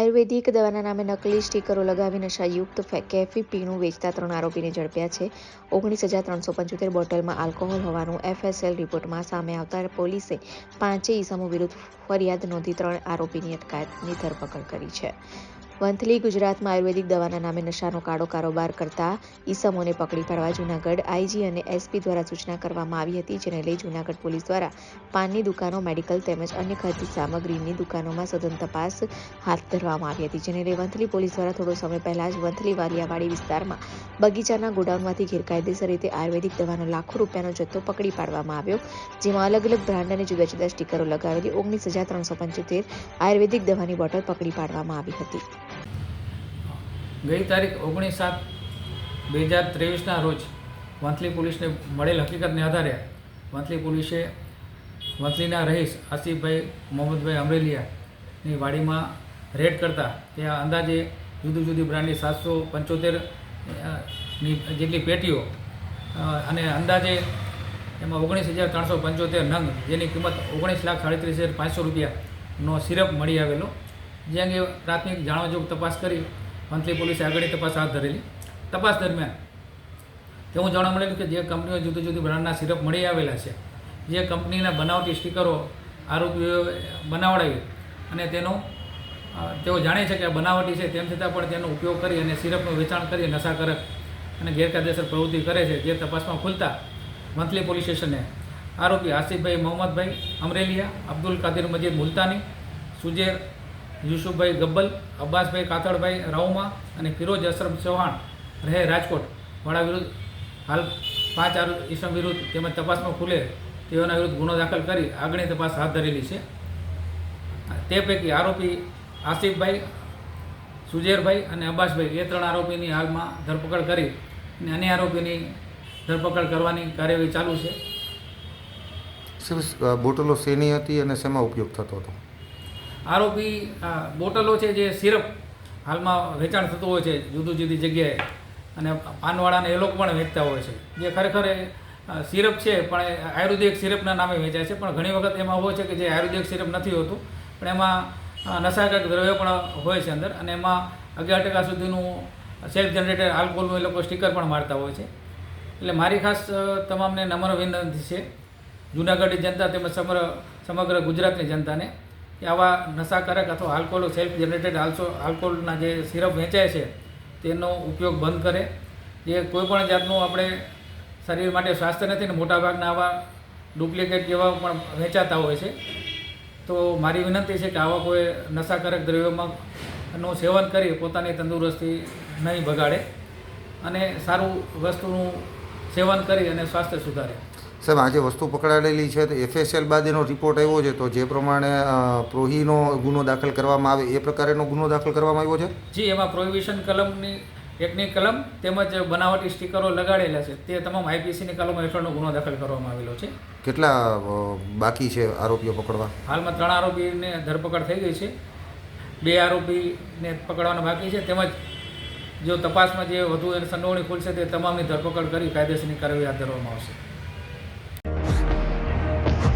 આયુર્વેદિક દવાના નામે નકલી સ્ટીકરો લગાવી નશાયુક્ત કેફી પીણું વેચતા ત્રણ આરોપીને ઝડપ્યા છે. ઓગણીસ હજાર ત્રણસો પંચોતેર બોટલમાં આલ્કોહોલ હોવાનું એફએસએલ રિપોર્ટમાં સામે આવતા પોલીસે પાંચે ઇસમો વિરુદ્ધ ફરિયાદ નોંધી ત્રણ આરોપીની અટકાયતની ધરપકડ કરી છે. વંથલી ગુજરાતમાં આયુર્વેદિક દવાના નામે નશાનો કાળો કારોબાર કરતા ઈસમોને પકડી પાડવા જૂનાગઢ આઈજી અને એસપી દ્વારા સૂચના કરવામાં આવી હતી, જેને લઈ જૂનાગઢ પોલીસ દ્વારા પાનની દુકાનો, મેડિકલ તેમજ અન્ય ખરીદી સામગ્રીની દુકાનોમાં સઘન તપાસ હાથ ધરવામાં આવી હતી, જેને લઈ વંથલી પોલીસ દ્વારા થોડો સમય પહેલા જ વંથલી વાલિયાવાડી વિસ્તારમાં બગીચાના ગોડાઉનમાંથી ગેરકાયદેસર રીતે આયુર્વેદિક દવાનો લાખો રૂપિયાનો જથ્થો પકડી પાડવામાં આવ્યો, જેમાં અલગ અલગ બ્રાન્ડ અને જુદા જુદા સ્ટીકરો લગાવેલી ઓગણીસ હજાર ત્રણસો પંચોતેર આયુર્વેદિક દવાની બોટલ પકડી પાડવામાં આવી હતી. ગઈ તારીખ ઓગણીસ સાત બે હજાર ત્રેવીસના રોજ વંથલી પોલીસને મળેલ હકીકતને આધારે વંથલી પોલીસે વંથલીના રહીશ આસિફભાઈ મોહમ્મદભાઈ અમરેલિયાની વાડીમાં રેડ કરતા ત્યાં અંદાજે જુદી જુદી બ્રાન્ડની સાતસો પંચોતેરની જેટલી પેટીઓ અને અંદાજે એમાં ઓગણીસ હજાર ત્રણસો પંચોતેર નંગ, જેની કિંમત ઓગણીસ લાખ સાડત્રીસ હજાર પાંચસો રૂપિયાનો સિરપ મળી આવેલો. જે અંગે પ્રાથમિક જાણવાજોગ તપાસ કરી મંથલી પોલીસે આગળની તપાસ હાથ ધરેલી. તપાસ દરમિયાન તેવું જાણવા મળેલું કે જે કંપનીઓ જુદી જુદી બ્રાન્ડના સિરપ મળી આવેલા છે, જે કંપનીના બનાવટી સ્ટીકરો આરોપીઓ બનાવડાવી અને તેનો તેઓ જાણે છે કે આ બનાવટી છે, તેમ છતાં પણ તેનો ઉપયોગ કરી અને સિરપનું વેચાણ કરી નશાકારક અને ગેરકાયદેસર પ્રવૃત્તિ કરે છે, જે તપાસમાં ખુલતા મંથલી પોલીસ સ્ટેશને આરોપી આસિફભાઈ મોહમ્મદભાઈ અમરેલિયા, અબ્દુલ કાદિર મજીદ મુલતાની, સુજેર યુસુફભાઈ ગબ્બલ, અબ્બાસભાઈ કાતળભાઈ રાઉમા અને ફિરોજ અશરફ ચૌહાણ રહે રાજકોટ. વાળા વિરુદ્ધ હાલ પાંચ આરો ઈસમ વિરુદ્ધ તેમજ તપાસમાં ખુલે તેઓના વિરુદ્ધ ગુનો દાખલ કરી આગળની તપાસ હાથ ધરેલી છે. તે પૈકી આરોપી આસિફભાઈ, સુજેરભાઈ અને અબ્બાસભાઈ, એ ત્રણ આરોપીની હાલમાં ધરપકડ કરી અને અન્ય આરોપીની ધરપકડ કરવાની કાર્યવાહી ચાલુ છે. બોટલો શેની હતી અને શેમાં ઉપયોગ થતો હતો? આરોપી બોટલો છે જે સિરપ હાલમાં વેચાણ થતું હોય છે જુદી જુદી જગ્યાએ. અને પાનવાળાને એ લોકો પણ વેચતા હોય છે. જે ખરેખર એ સિરપ છે, પણ આયુર્વેદિક સિરપના નામે વેચાય છે. પણ ઘણી વખત એમાં હોય છે કે જે આયુર્વેદિક સિરપ નથી હોતું, પણ એમાં નશાકારક દ્રવ્ય પણ હોય છે અંદર. અને એમાં અગિયાર ટકા સુધીનું સેલ્ફ જનરેટેડ આલ્કોહોલનું એ લોકો સ્ટીકર પણ મારતા હોય છે. એટલે મારી ખાસ તમામને નમ્ર વિનંતી છે. જૂનાગઢની જનતા તેમજ સમગ્ર સમગ્ર ગુજરાતની જનતાને. આવા નશાકારક અથવા આલ્કોહોલ સેલ્ફ જનરેટેડ આલ્સો આલ્કોહોલના જે સિરપ વેચાય છે, તેનો ઉપયોગ બંધ કરે. જે કોઈપણ જાતનું આપણે શરીર માટે સ્વાસ્થ્ય નથી ને મોટાભાગના આવા ડુપ્લિકેટ જેવા પણ વેચાતા હોય છે, તો મારી વિનંતી છે કે આવા કોઈ નશાકારક દ્રવ્યોમાં નું સેવન કરી પોતાની તંદુરસ્તી નહીં બગાડે અને સારું વસ્તુનું સેવન કરી અને સ્વાસ્થ્ય સુધારે. સાહેબ આજે વસ્તુ પકડાયેલી છે તો એફએસએલ બાદ એનો રિપોર્ટ આવ્યો છે તો જે પ્રમાણે પ્રોહીનો ગુનો દાખલ કરવામાં આવે એ પ્રકારેનો ગુનો દાખલ કરવામાં આવ્યો છે? જી એમાં પ્રોહિબિશન કલમની એકની કલમ તેમજ બનાવટી સ્ટીકરો લગાડેલા છે તે તમામ આઈપીસીની કલમ હેઠળનો ગુનો દાખલ કરવામાં આવેલો છે. કેટલા બાકી છે આરોપીઓ પકડવા? હાલમાં ત્રણ આરોપીને ધરપકડ થઈ ગઈ છે. બે આરોપીને પકડવાના બાકી છે તેમજ જો તપાસમાં જે વધુ એને સંડોવણી ખુલશે તે તમામની ધરપકડ કરી કાયદેસરની કાર્યવાહી હાથ ધરવામાં આવશે.